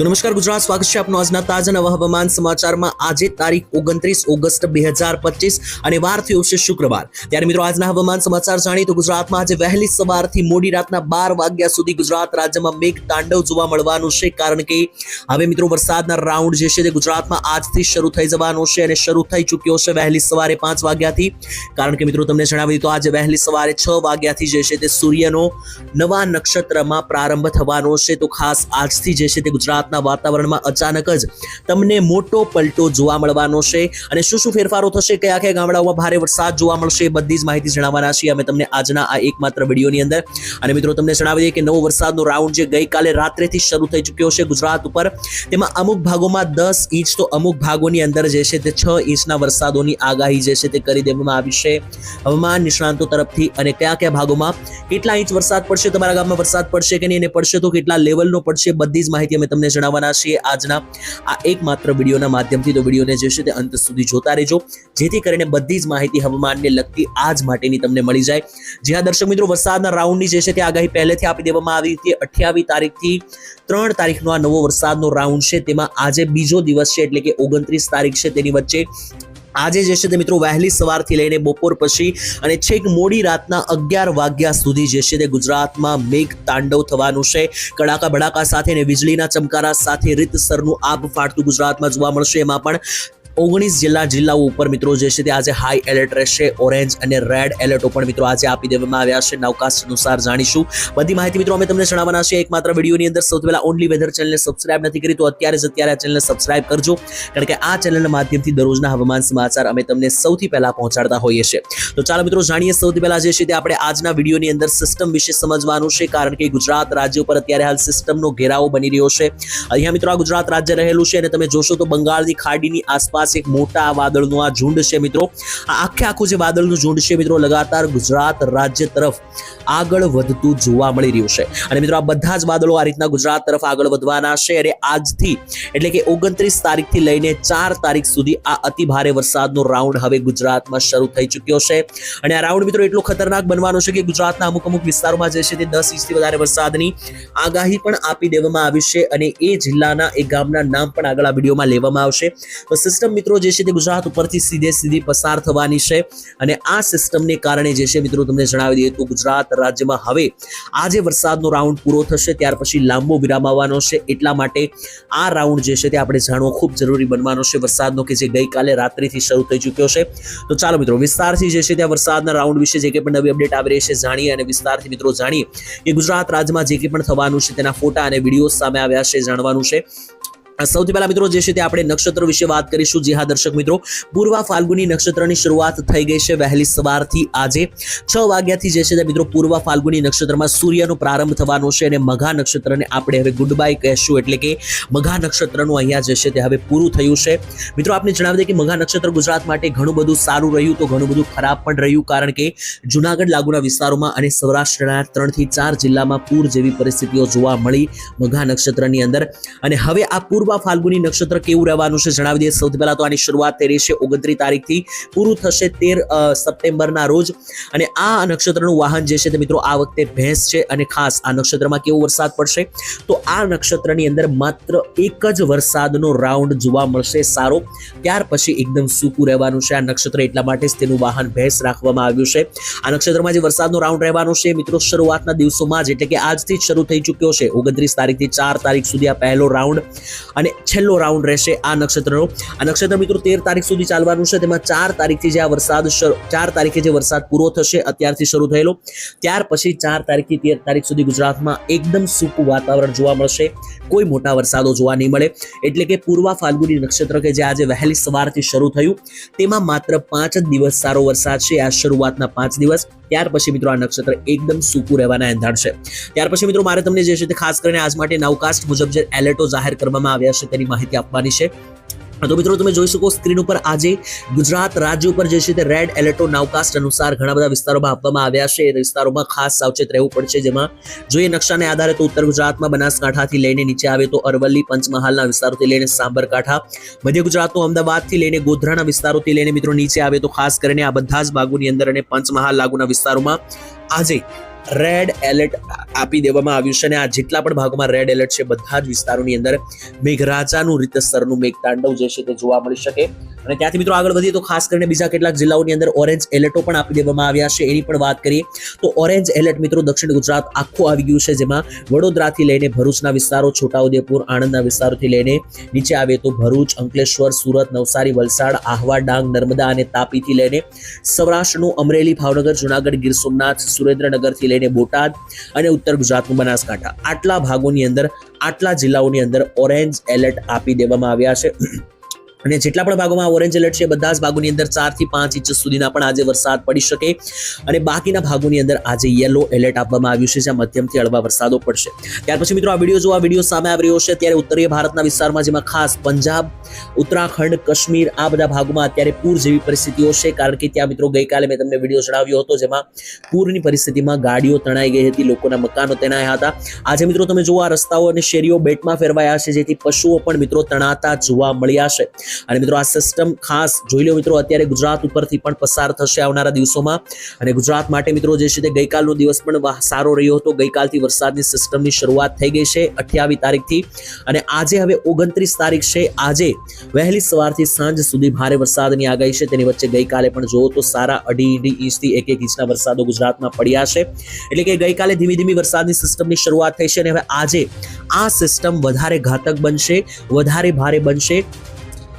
તો નમસ્કાર, ગુજરાત સ્વાગત છે આપનું આજના તાજા નવા હવામાન સમાચારમાં. આજે તારીખ ઓગણત્રીસ ઓગસ્ટ બે હજાર પચીસ અને વાર થયો છે શુક્રવાર. ત્યારે મિત્રો, આજના હવામાન સમાચાર જાણીએ તો ગુજરાતમાં આજે વહેલી સવારથી મોડી રાતના બાર વાગ્યા સુધી ગુજરાત રાજ્યમાં મેઘ તાંડવ જોવા મળવાનું છે. કારણ કે હવે મિત્રો, વરસાદના રાઉન્ડ જે છે તે ગુજરાતમાં આજથી શરૂ થઈ જવાનો છે અને શરૂ થઈ ચૂક્યો છે વહેલી સવારે પાંચ વાગ્યાથી. કારણ કે મિત્રો, તમને જણાવી દીધું આજે વહેલી સવારે છ વાગ્યાથી જે છે તે સૂર્યનો નવા નક્ષત્રમાં પ્રારંભ થવાનો છે. તો ખાસ આજથી જે છે તે ગુજરાતના વાતાવરણમાં અચાનક જ તમને મોટો પલટો જોવા મળવાનો છે. અને શું શું ફેરફારો થશે? કયા કયા ગામડાઓમાં ભારે વરસાદ જોવા મળશે? બધી જ માહિતી જણાવવાના છીએ અમે તમને આજના આ એકમાત્ર વિડીયોની અંદર. અને મિત્રો, તમને જણાવી દઈએ કે નવો વરસાદનો રાઉન્ડ જે ગઈકાલે રાત્રેથી શરૂ થઈ ચૂક્યો છે ગુજરાત ઉપર, તેમાં અમુક ભાગોમાં દસ ઇંચ તો અમુક ભાગોની અંદર જે છે તે છ ઇંચના વરસાદોની આગાહી જે છે તે કરી દેવામાં આવી છે. હવામાન નિષ્ણાંતો તરફથી અને કયા કયા ભાગોમાં કેટલા ઇંચ વરસાદ પડશે? તમારા ગામમાં વરસાદ પડશે કે નહીં? અને પડશે તો કેટલા લેવલનો પડશે? બધી જ માહિતી અમે તમને જણાવવાના છીએ. આજના આ એકમાત્ર વિડીયોના માધ્યમથી તો વિડીયોને જે છે તે અંત સુધી જોતા રહેજો. જેથી કરીને બધી જ માહિતી હવામાનને લગતી આજ માટેની તમને મળી જાય. જ્યાં દર્શક મિત્રો, વરસાદના રાઉન્ડની જે છે તે આગાહી પહેલેથી આપી દેવામાં આવી હતી. અઠ્યાવીસ તારીખથી ત્રણ તારીખનો આ નવો વરસાદનો રાઉન્ડ છે. તેમાં આજે બીજો દિવસ છે એટલે કે ઓગણત્રીસ તારીખ છે તેની વચ્ચે. આજે જે છે તે મિત્રો વહેલી સવારથી લઈને બપોર પછી અને છેક મોડી રાતના અગિયાર વાગ્યા સુધી જે છે તે ગુજરાતમાં મેઘ તાંડવ થવાનું છે. કડાકા ભડાકા સાથે અને વીજળીના ચમકારા સાથે રીતસરનું આબ ફાટતું ગુજરાતમાં જોવા મળશે. એમાં પણ ઓગણીસ જિલ્લા જિલ્લાઓ ઉપર મિત્રો જે છે તે આજે હાઈ એલર્ટ રહેશે. ઓરેન્જ અને રેડ એલર્ટ પણ મિત્રો આજે આપી દેવામાં આવ્યા છે. નવકાસ્ટ અનુસાર જાણીશું. બધી માહિતી મિત્રો અમે તમને જણાવવાના છે એકમાત્ર વિડીયોની અંદર સૌથી પહેલા ઓનલી વેધર ચેનલને સબસ્ક્રાઇબ નથી કરી તો અત્યારે જ અત્યારે આ ચેનલને સબસ્ક્રાઇબ કરજો. કારણ કે આ ચેનલના માધ્યમથી દરરોજના હવામાન સમાચાર અમે તમને સૌથી પહેલા પહોંચાડતા હોઈએ છીએ. તો ચાલો મિત્રો જાણીએ સૌથી પહેલા જે છે તે આપણે આજના વિડીયોની અંદર સિસ્ટમ વિશે સમજવાનું છે. કારણ કે ગુજરાત રાજ્ય ઉપર અત્યારે હાલ સિસ્ટમનો ઘેરાવો બની રહ્યો છે. અહીંયા મિત્રો આ ગુજરાત રાજ્ય રહેલું છે અને તમે જોશો તો બંગાળની ખાડીની આસપાસ એક મોટા વાદળનું આ ઝુંડ છે મિત્રો. આખે આખું જે વાદળનું ઝુંડ છે મિત્રો, લગાતાર ગુજરાત રાજ્ય તરફ આગળ વધતું જોવા મળી રહ્યું છે. અને મિત્રો, આ બધા જ વાદળો આ રીતના ગુજરાત તરફ આગળ વધવાના છે અને આજથી એટલે કે ઓગણત્રીસ તારીખથી લઈને ચાર તારીખ સુધી આ અતિ ભારે વરસાદનો રાઉન્ડ હવે ગુજરાતમાં શરૂ થઈ ચૂક્યો છે. અને આ રાઉન્ડ મિત્રો એટલો ખતરનાક બનવાનો છે કે ગુજરાતના અમુક અમુક વિસ્તારોમાં જે છે તે દસ ઇંચથી વધારે વરસાદની આગાહી પણ આપી દેવામાં આવી છે અને એ જિલ્લાના, એ ગામના નામ પણ આગળ આ વિડીયોમાં લેવામાં આવશે. તો સિસ્ટમ મિત્રો જે છે તે ગુજરાત ઉપરથી સીધે સીધી પસાર થવાની છે અને આ સિસ્ટમને કારણે જે છે મિત્રો તમને જણાવી દઈએ તો ગુજરાત રાજ્યમાં હવે આજે વરસાદનો રાઉન્ડ પૂરો થશે, ત્યાર પછી લાંબો વિરામ આવવાનો છે. એટલા માટે આ રાઉન્ડ જે છે તે આપણે જાણવો ખૂબ જરૂરી બનવાનો છે. વરસાદનો કે જે ગઈકાલે રાત્રિથી શરૂ થઈ ચૂક્યો છે. તો ચાલો મિત્રો, વિસ્તારથી જે છે ત્યાં વરસાદના રાઉન્ડ વિશે જે કંઈ પણ નવી અપડેટ આવી રહી છે જાણીએ અને વિસ્તારથી મિત્રો જાણીએ કે ગુજરાત રાજ્યમાં જે કંઈ પણ થવાનું છે તેના ફોટા અને વીડિયો સામે આવ્યા છે, જાણવાનું છે. સૌથી પહેલા મિત્રો જે છે તે આપણે નક્ષત્ર વિશે વાત કરીશું. જી હા, દર્શક મિત્રો, પૂર્વ ફાલ્ગુની નક્ષત્રની શરૂઆત થઈ ગઈ છે વહેલી સવારથી આજે છ વાગ્યાથી જે છે તે મિત્રો પૂર્વ ફાલ્ગુની નક્ષત્રમાં સૂર્યનો પ્રારંભ થવાનો છે અને મઘા નક્ષત્રને આપણે હવે ગુડ બાય કહેશું. એટલે કે મઘા નક્ષત્રનું અહીંયા જે છે તે હવે પૂરું થયું છે. મિત્રો, આપને જણાવી દઈએ કે મઘા નક્ષત્ર ગુજરાત માટે ઘણું બધું સારું રહ્યું તો ઘણું બધું ખરાબ પણ રહ્યું કારણ કે જુનાગઢ લાગુના વિસ્તારોમાં અને સૌરાષ્ટ્રના ત્રણથી ચાર જિલ્લામાં પૂર જેવી પરિસ્થિતિઓ જોવા મળી મઘા નક્ષત્રની અંદર. અને હવે આ પૂર્વ પૂર્વા ફાલ્ગુની નક્ષત્ર કેવું રહેવાનું છે જણાવી દઈએ. સૌથી પહેલા તો આની શરૂઆત થઈ રહી છે ઓગણત્રીસ તારીખથી પૂરું થશે તેર સપ્ટેમ્બરના રોજ. અને આ નક્ષત્રનું વાહન જે છે તે મિત્રો આ વખતે ભેંસ છે અને ખાસ આ નક્ષત્રમાં કેવો વરસાદ પડશે? તો આ નક્ષત્રની અંદર માત્ર એક જ વરસાદનો રાઉન્ડ જોવા મળશે સારો. ત્યાર પછી એકદમ સૂકું રહેવાનું છે આ નક્ષત્ર. એટલા માટે જ તેનું વાહન ભેંસ રાખવામાં આવ્યું છે. આ નક્ષત્રમાં જે વરસાદનો રાઉન્ડ રહેવાનો છે મિત્રો શરૂઆતના દિવસોમાં જ, એટલે કે આજથી જ શરૂ થઈ ચૂક્યો છે. ઓગણત્રીસ તારીખથી ચાર તારીખ સુધી આ પહેલો રાઉન્ડ. અને છેલ્લો રાઉન્ડ રહેશે આ નક્ષત્રનો. આ નક્ષત્ર મિત્રો તેર તારીખ સુધી ચાલવાનું છે. તેમાં ચાર તારીખથી જે આ વરસાદ ચાર તારીખે જે વરસાદ પૂરો થશે, અત્યારથી શરૂ થયેલો. ત્યાર પછી ચાર તારીખથી તેર તારીખ સુધી ગુજરાતમાં એકદમ સૂકું વાતાવરણ જોવા મળશે. કોઈ મોટા વરસાદો જોવા નહીં મળે. એટલે કે પૂર્વા ફાલ્ગુની નક્ષત્ર કે જે આજે વહેલી સવારથી શરૂ થયું, તેમાં માત્ર પાંચ જ દિવસ સારો વરસાદ છે. આ શરૂઆતના પાંચ દિવસ. ત્યાર પછી મિત્રો આ નક્ષત્ર એકદમ સૂકું રહેવાના એંધાણ છે. ત્યાર પછી મિત્રો મારે તમને જે છે તે ખાસ કરીને આજ માટે નવકાસ્ટ મુજબ જે એલર્ટો જાહેર કરવામાં આવ્યા છે તેની માહિતી આપવાની છે. તો મિત્રો તમે જોઈ શકો સ્ક્રીન ઉપર આજે ગુજરાત રાજ્ય ઉપર જે છે તે રેડ એલર્ટો નાવકાસ્ટ અનુસાર ઘણા બધા વિસ્તારોમાં આપવામાં આવ્યા છે. એ વિસ્તારોમાં ખાસ સાવચેત રહેવું પડશે, જેમાં જોઈએ નકશાને આધારે તો ઉત્તર ગુજરાતમાં બનાસકાંઠાથી લઈને નીચે આવે તો અરવલ્લી, પંચમહાલના વિસ્તારોથી લઈને સાબરકાંઠા, મધ્ય ગુજરાતનું અમદાવાદથી લઈને ગોધરાના વિસ્તારોથી લઈને મિત્રો નીચે આવે તો ખાસ કરીને આ બધા જ ભાગોની અંદર અને પંચમહાલ લાગુના વિસ્તારોમાં આજે રેડ એલર્ટ આપી દેવામાં આવ્યું છે અને આ જેટલા પણ ભાગોમાં રેડ એલર્ટ છે, બધા જ વિસ્તારોની અંદર મેઘરાજાનું રીતસરનું મેઘતાંડવ જે છે તે જોવા મળી શકે. અને ત્યાંથી મિત્રો આગળ વધીએ તો ખાસ કરીને બીજા કેટલાક જિલ્લાઓની અંદર ઓરેન્જ એલર્ટો પણ આપી દેવામાં આવ્યા છે, એની પણ વાત કરીએ તો ઓરેન્જ એલર્ટ મિત્રો દક્ષિણ ગુજરાત આખું આવી ગયું છે, જેમાં વડોદરાથી લઈને ભરૂચના વિસ્તારો, છોટાઉદેપુર, આણંદના વિસ્તારોથી લઈને નીચે આવે તો ભરૂચ, અંકલેશ્વર, સુરત, નવસારી, વલસાડ, આહવા, ડાંગ, નર્મદા અને તાપીથી લઈને સૌરાષ્ટ્રનું અમરેલી, ભાવનગર, જુનાગઢ, ગીર સોમનાથ, સુરેન્દ્રનગરથી લઈને બોટાદ અને ઉત્તર ગુજરાતનું બનાસકાંઠા. આટલા ભાગોની અંદર, આટલા જિલ્લાઓની અંદર ઓરેન્જ એલર્ટ આપી દેવામાં આવ્યા છે. અને જેટલા પણ ભાગોમાં ઓરેન્જ એલર્ટ છે, બધા જ ભાગોની અંદર ચારથી પાંચ ઇંચ સુધીના પણ આજે વરસાદ પડી શકે. અને બાકીના ભાગોની અંદર આજે યલો એલર્ટ આપવામાં આવ્યું છે, જ્યાં મધ્યમથી હળવા વરસાદો પડશે. ત્યાર પછી મિત્રો, આ વીડિયો જોવા વીડિયો સામે આવી રહ્યો છે. ત્યારે ઉત્તરીય ભારતના વિસ્તારમાં જેમાં ખાસ પંજાબ, ઉત્તરાખંડ, કાશ્મીર, આ બધા ભાગોમાં અત્યારે પૂર જેવી પરિસ્થિતિઓ છે. કારણ કે ત્યાં મિત્રો ગઈકાલે મેં તમને વીડિયો જણાવ્યો હતો, જેમાં પૂરની પરિસ્થિતિમાં ગાડીઓ તણાઈ ગઈ હતી, લોકોના મકાનો તણાયા હતા. આજે મિત્રો તમે આ રસ્તાઓ અને શેરીઓ બેટમાં ફેરવાયા છે, જેથી પશુઓ પણ મિત્રો તણાતા જોવા મળ્યા છે. અને મિત્રો આ સિસ્ટમ ખાસ જોઈ લો મિત્રો, અત્યારે ગુજરાત ઉપરથી પણ પસાર થશે આવનારા દિવસોમાં. અને ગુજરાત માટે મિત્રો જે છે તે ગઈકાલનો દિવસ પણ સારો રહ્યો હતો. ગઈકાલથી વરસાદની સિસ્ટમની શરૂઆત થઈ ગઈ છે અઠ્યાવીસ તારીખથી. અને આજે હવે ઓગણત્રીસ તારીખ છે. આજે વહેલી સવારથી સાંજ સુધી ભારે વરસાદની આગાહી છે. તેની વચ્ચે ગઈકાલે પણ જોવો તો સારા અઢી અઢી ઇંચથી એક એક ઇંચના વરસાદો ગુજરાતમાં પડ્યા છે. એટલે કે ગઈકાલે ધીમી ધીમી વરસાદની સિસ્ટમની શરૂઆત થઈ છે અને હવે આજે આ સિસ્ટમ વધારે ઘાતક બનશે, વધારે ભારે બનશે.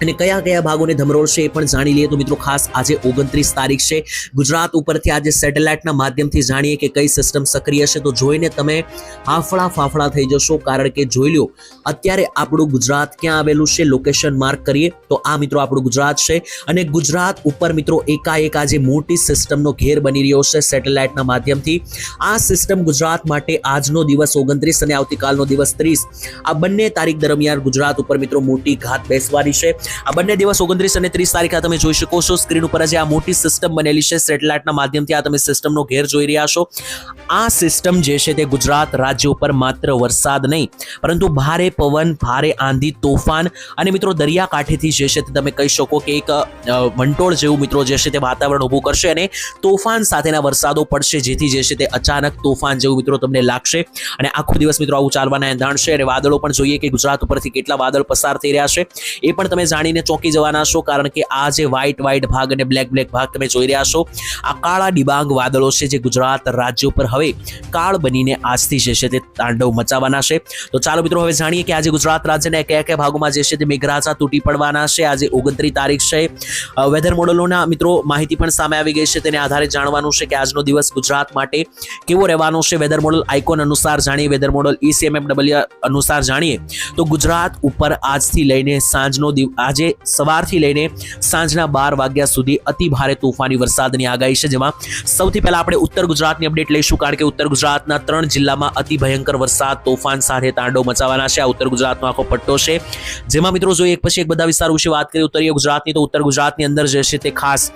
અને કયા કયા ભાગોને ધમરોળશે એ પણ જાણી લઈએ. તો મિત્રો ખાસ આજે ઓગણત્રીસ તારીખ છે. ગુજરાત ઉપરથી આજે સેટેલાઇટના માધ્યમથી જાણીએ કે કઈ સિસ્ટમ સક્રિય છે. તો જોઈને તમે હાફળા ફાફડા થઈ જશો. કારણ કે જોઈ લો અત્યારે આપણું ગુજરાત ક્યાં આવેલું છે? લોકેશન માર્ક કરીએ તો આ મિત્રો આપણું ગુજરાત છે. અને ગુજરાત ઉપર મિત્રો એકાએક આજે મોટી સિસ્ટમનો ઘેર બની રહ્યો છે સેટેલાઇટના માધ્યમથી. આ સિસ્ટમ ગુજરાત માટે આજનો દિવસ ઓગણત્રીસ અને આવતીકાલનો દિવસ ત્રીસ. આ બંને તારીખ દરમિયાન ગુજરાત ઉપર મિત્રો મોટી ઘાત બેસવાની છે. આ બંને દિવસ ઓગણત્રીસ અને ત્રીસ તારીખે તમે જોઈ શકો છો. સ્ક્રીન ઉપર જે આ મોટી સિસ્ટમ બનેલી છે. સેટેલાઇટના માધ્યમથી આ તમે સિસ્ટમનો ઘેર જોઈ રહ્યા છો. આ સિસ્ટમ જે છે તે ગુજરાત રાજ્ય ઉપર માત્ર વરસાદ નહીં, પરંતુ ભારે પવન, ભારે આંધી, તોફાન અને મિત્રો દરિયાકાંઠેથી જે છે તે તમે કહી શકો કે એક વંટોળ જેવું મિત્રો જે છે તે વાતાવરણ ઊભું કરશે અને તોફાન સાથેના વરસાદો પડશે, જેથી જે છે તે અચાનક તોફાન જેવું મિત્રો તમને લાગશે અને આખો દિવસ મિત્રો આવું ચાલવાના એંધાણ છે. અને વાદળો પણ જોઈએ કે ગુજરાત ઉપરથી કેટલા વાદળ પસાર થઈ રહ્યા છે. એ પણ તમે જાણીને ચોંકી જવાના છો, કારણ કે આ જે વ્હાઇટ વ્હાઇટ ભાગ અને બ્લેક બ્લેક ભાગ તમે જોઈ રહ્યા છો, આ કાળા ડિબાંગ વાદળો છે જે ગુજરાત રાજ્ય ઉપર હવે કાળ બનીને આજથી જે છે તે તાંડવ મચાવવાના છે. તો ચાલો મિત્રો હવે જાણીએ કે આજે ગુજરાત રાજ્યના કયા કયા ભાગોમાં જે છે તે મેઘરાજા તૂટી પડવાના છે. આજે ઓગણત્રીસ તારીખ છે. વેધર મોડલોના મિત્રો માહિતી પણ સામે આવી ગઈ છે, તેને આધારે જાણવાનું છે કે આજનો દિવસ ગુજરાત માટે કેવો રહેવાનો છે. વેધર મોડલ આઇકોન અનુસાર જાણીએ વેધર મોડલ ઈસીએમએફડબલ્યુ અનુસાર જાણીએ, તો ગુજરાત ઉપર આજથી લઈને સાંજનો આજે સવારથી લઈને સાંજના બાર વાગ્યા સુધી અતિ ભારે તોફાની વરસાદની આગાહી છે, જેમાં સૌથી પહેલા આપણે ઉત્તર ગુજરાતની અપડેટ લઈશું, કારણ કે ઉત્તર ગુજરાતના ત્રણ જિલ્લામાં અતિ ભયંકર વરસાદ, તોફાન સાથે તાંડવ મચાવવાના છે. આ ઉત્તર ગુજરાતનો આખો પટ્ટો છે. જેમાં મિત્રો જોઈએ, એક પછી એક બધા વિસ્તારો વિશે વાત કરીએ, ઉત્તરીય ગુજરાતની તો ઉત્તર ગુજરાતની અંદર જે છે તે ખાસ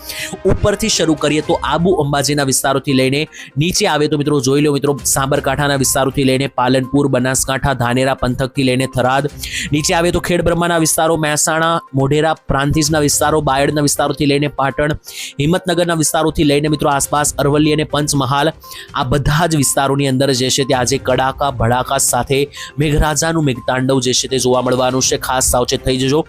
ઉપરથી શરૂ કરીએ તો આબુ અંબાજીના વિસ્તારોથી લઈને નીચે આવે તો મિત્રો જોઈ લો મિત્રો, સાબરકાંઠાના વિસ્તારોથી લઈને પાલનપુર, બનાસકાંઠા, ધાનેરા પંથકથી લઈને થરાદ, નીચે આવે તો ખેડબ્રહ્માના વિસ્તારો, મહેસાણા મોઢેરા પ્રાંતિજના વિસ્તારો, બાયડના વિસ્તારોથી લઈને પાટણ, હિંમતનગરના વિસ્તારોથી લઈને મિત્રો આસપાસ અરવલ્લી અને પંચમહાલ, આ બધા જ વિસ્તારોની અંદર જે છે તે આજે કડાકા, ભડાકા સાથે મેઘરાજાનું મેઘતાંડવ જે છે તે જોવા મળવાનું છે. ખાસ સાવચેત થઈ જજો.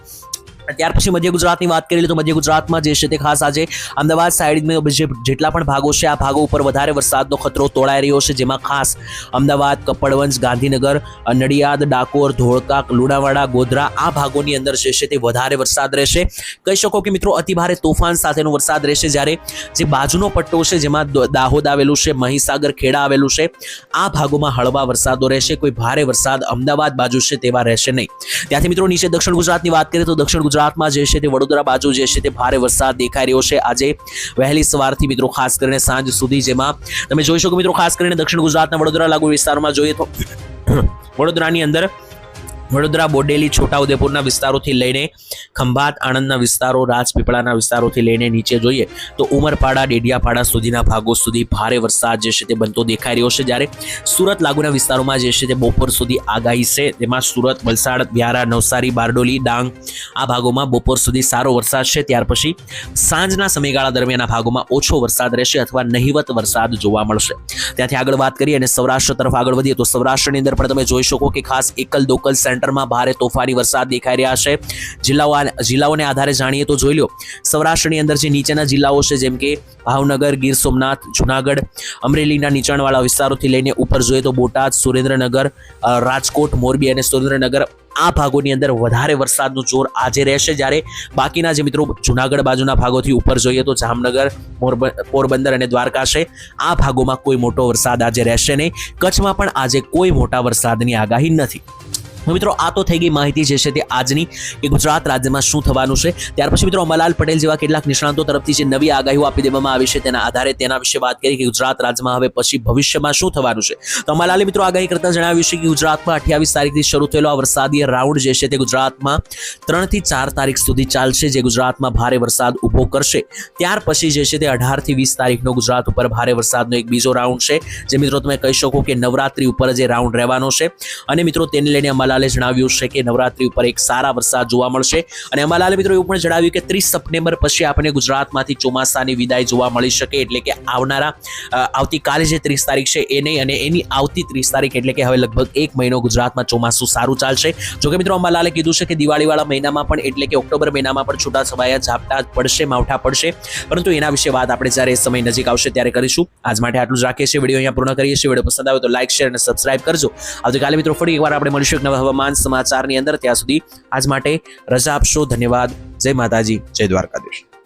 ત્યાર પછી મધ્ય ગુજરાતની વાત કરી લે તો મધ્ય ગુજરાતમાં જે છે તે ખાસ આજે અમદાવાદ સાઈડમાં જે જેટલા પણ ભાગો છે, આ ભાગો ઉપર વધારે વરસાદનો ખતરો તોળાઈ રહ્યો છે, જેમાં ખાસ અમદાવાદ, કપડવંજ, ગાંધીનગર, નડિયાદ, ડાકોર ધોળકા લુણાવાડા, ગોધરા આ ભાગોની અંદર જે છે તે વધારે વરસાદ રહેશે. કહી શકો કે મિત્રો અતિભારે તોફાન સાથેનો વરસાદ રહેશે જ્યારે જે બાજુનો પટ્ટો છે જેમાં દાહોદ આવેલું છે, મહીસાગર, ખેડા આવેલું છે, આ ભાગોમાં હળવા વરસાદો રહેશે. કોઈ ભારે વરસાદ અમદાવાદ બાજુ છે તેવા રહેશે નહીં. ત્યાંથી મિત્રો નીચે દક્ષિણ ગુજરાતની વાત કરીએ તો દક્ષિણ ગુજરાતમાં જે છે તે વડોદરા બાજુ જે છે તે ભારે વરસાદ દેખાઈ રહ્યો છે. આજે વહેલી સવારથી મિત્રો, ખાસ કરીને સાંજ સુધી જેમાં તમે જોઈ શકો મિત્રો, ખાસ કરીને દક્ષિણ ગુજરાતના વડોદરા લાગુ વિસ્તારમાં જોઈએ તો વડોદરાની અંદર વડોદરા, બોડેલી, છોટાઉદેપુરના વિસ્તારોથી લઈને ખંભાત, આણંદના વિસ્તારો, રાજપીપળાના વિસ્તારોથી લઈને નીચે જોઈએ તો ઉમરપાડા, ડેડિયાપાડા સુધીના ભાગો સુધી ભારે વરસાદ જે છે તે બનતો દેખાઈ રહ્યો છે. જ્યારે સુરત લાગુના વિસ્તારોમાં જે છે તે બપોર સુધી આગાહી છે, તેમાં સુરત, વલસાડ, વ્યારા, નવસારી, બારડોલી, ડાંગ આ ભાગોમાં બપોર સુધી સારો વરસાદ છે. ત્યાર પછી સાંજના સમયગાળા દરમિયાન આ ભાગોમાં ઓછો વરસાદ રહેશે અથવા નહિવત વરસાદ જોવા મળશે. ત્યાંથી આગળ વાત કરીએ અને સૌરાષ્ટ્ર તરફ આગળ વધીએ તો સૌરાષ્ટ્રની અંદર પણ તમે જોઈ શકો કે ખાસ એકલ દોકલ સેન્ટરમાં ભારે તોફાની વરસાદ દેખાઈ રહ્યા છે. જિલ્લાઓ જિલ્લાઓને આધારે જાણીએ તો જોઈ લો સૌરાષ્ટ્રની અંદર જે નીચેના જિલ્લાઓ છે, જેમ કે ભાવનગર, ગીર સોમનાથ, જુનાગઢ, અમરેલીના નીચાણવાળા વિસ્તારોથી લઈને ઉપર જોઈએ તો બોટાદ, સુરેન્દ્રનગર રાજકોટ, મોરબી અને સુરેન્દ્રનગર આ ભાગોની અંદર વધારે વરસાદનું જોર આજે રહેશે. જ્યારે બાકીના જે મિત્રો જુનાગઢ બાજુના ભાગોથી ઉપર જોઈએ તો જામનગર પોરબંદર અને દ્વારકા છે. આ ભાગોમાં કોઈ મોટો વરસાદ આજે રહેશે નહીં. કચ્છમાં પણ આજે કોઈ મોટા વરસાદની આગાહી નથી. મિત્રો, આ તો થઈ ગઈ માહિતી જે છે તે આજની કે ગુજરાત રાજ્યમાં શું થવાનું છે. ત્યાર પછી મિત્રો, અંબાલાલ પટેલ જેવા કેટલાક નિષ્ણાંતો તરફથી જે નવી આગાહીઓ આપી દેવામાં આવી છે તેના આધારે તેના વિશે વાત કરી કે ગુજરાત રાજ્યમાં હવે પછી ભવિષ્યમાં શું થવાનું છે. તો અંબાલાલે મિત્રો આગાહી કરતા જણાવ્યું છે કે ગુજરાતમાં અઠ્યાવીસ તારીખથી શરૂ થયેલો આ વરસાદી રાઉન્ડ જે છે તે ગુજરાતમાં ત્રણથી ચાર તારીખ સુધી ચાલશે, જે ગુજરાતમાં ભારે વરસાદ ઊભો કરશે. ત્યાર પછી જે છે તે અઢારથી વીસ તારીખનો ગુજરાત ઉપર ભારે વરસાદનો એક બીજો રાઉન્ડ છે. જે મિત્રો તમે કહી શકો કે નવરાત્રી ઉપર જે રાઉન્ડ રહેવાનો છે. અને મિત્રો, તેને લઈને અંબાલાલે જણાવ્યું છે કે નવરાત્રી ઉપર એક સારા વરસાદ જોવા મળશે. અને અંબાલાલે મિત્રો એવું પણ જણાવ્યું કે ત્રીસ સપ્ટેમ્બર પછી આપણને ગુજરાતમાંથી ચોમાસાની વિદાય જોવા મળી શકે એટલે કે આવનારા આવતીકાલે જે ત્રીસ તારીખ છે એ નહીં અને એની આવતી ત્રીસ તારીખ એટલે કે હવે લગભગ એક મહિનો ગુજરાતમાં ચોમાસું સારું ચાલશે. જોકે મિત્રો અંબાલાલે કીધું છે કે દિવાળીવાળા મહિનામાં પણ એટલે કે ઓક્ટોબર મહિનામાં પણ છૂટા છવાયા ઝાપટા પડશે, માવઠા પડશે. પરંતુ એના વિશે વાત આપણે જ્યારે એ સમય નજીક આવશે ત્યારે કરીશું. આજ માટે આટલું જ રાખીએ છીએ. વીડિયો અહીંયા પૂર્ણ કરીએ છીએ. વીડિયો પસંદ આવે તો લાઈક શેર અને સબસ્ક્રાઇબ કરજો. આવતીકાલે મિત્રો ફરી એકવાર આપણે મળીશું એક નવા હવામાન સમાચારની અંદર ત્યાં સુધી આજ માટે રજા આપશો. ધન્યવાદ. જય માતાજી. જય દ્વારકાધીશ.